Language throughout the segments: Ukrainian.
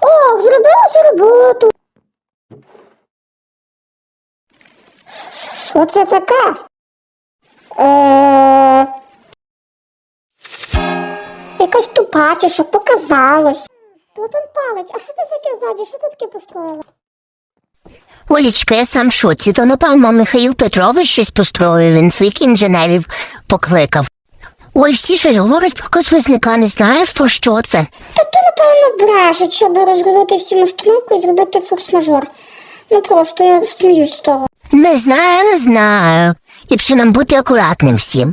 О, зробила цю роботу. Оце таке? Е... Якась тупа що показалось. Тут он палець. а що це таке ззаді? Що ти таке построїла? Олічка, я сам шоці, то напевно Михаїл Петрович щось построїв, він своїх інженерів покликав. Ой, всі щось говорять про космосника, не знаєш про що це? Та то, напевно, брешуть, щоб розгодити всім установку і зробити форс-мажор. Ну просто я сміюсь з того. Не знаю, не знаю. Ліпше нам бути акуратним всім.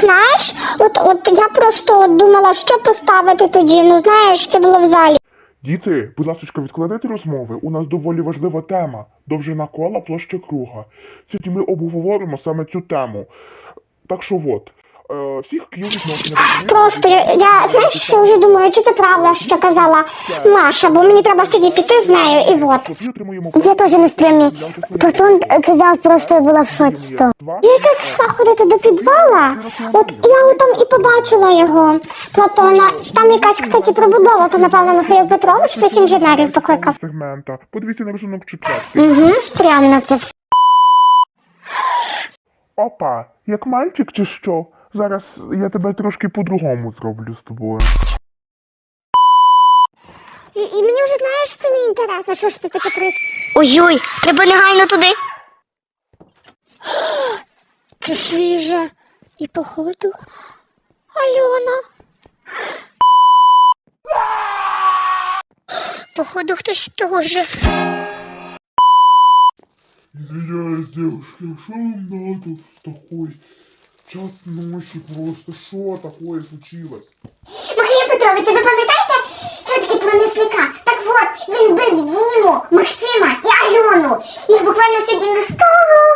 Знаєш, от, от я просто думала, що поставити тоді. Ну знаєш, це було в залі. Діти, будь ласка, відкладайте розмови. У нас доволі важлива тема. Довжина кола, площа круга. Сьогодні ми обговоримо саме цю тему. Так що от, всіх к'ю відношення. Просто я, я знаєш, що вже думаю, чи це правда, що казала Маша, бо мені треба сьогодні піти з нею, і от. Я теж не стрімі. Платон казав, просто я була в шоці з того. Я якась йшла ходити до підвала, от я там і побачила його, Платона. Там якась, кстати, пробудова, то напевно Михайло Петрович своїх інженерів покликав. Сегмента. Подивіться на рисунок четвертий. Угу, стрімно це все. Опа, як мальчик чи що? Зараз я тебе трошки по-другому зроблю з тобою. І, і мені вже знаєш, це мені інтересно, що ж ти таке при... Ой-ой, треба негайно туди. Це свіже. І походу. Альона. Походу, хтось теж. Извиняюсь, девушки, что вам надо такой час ночи просто? Что такое случилось? Михайло Петрович, ви пам'ятаєте, що таке про місника? Так от, він бив Діму, Максима і Альону. Їх буквально сьогодні не стало.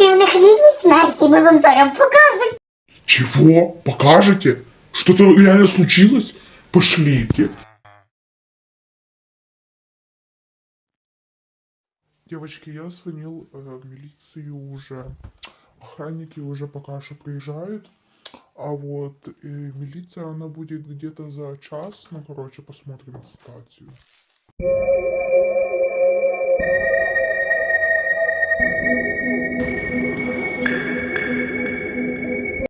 І в них різні смерті, ми вам зараз покажемо. Чего? Покажете? Что-то реально случилось? Пошлите. Девочки, я звонил э, в милицию уже. Охранники уже пока что приезжают. А вот э, милиция, она будет где-то за час. Ну, короче, посмотрим ситуацию.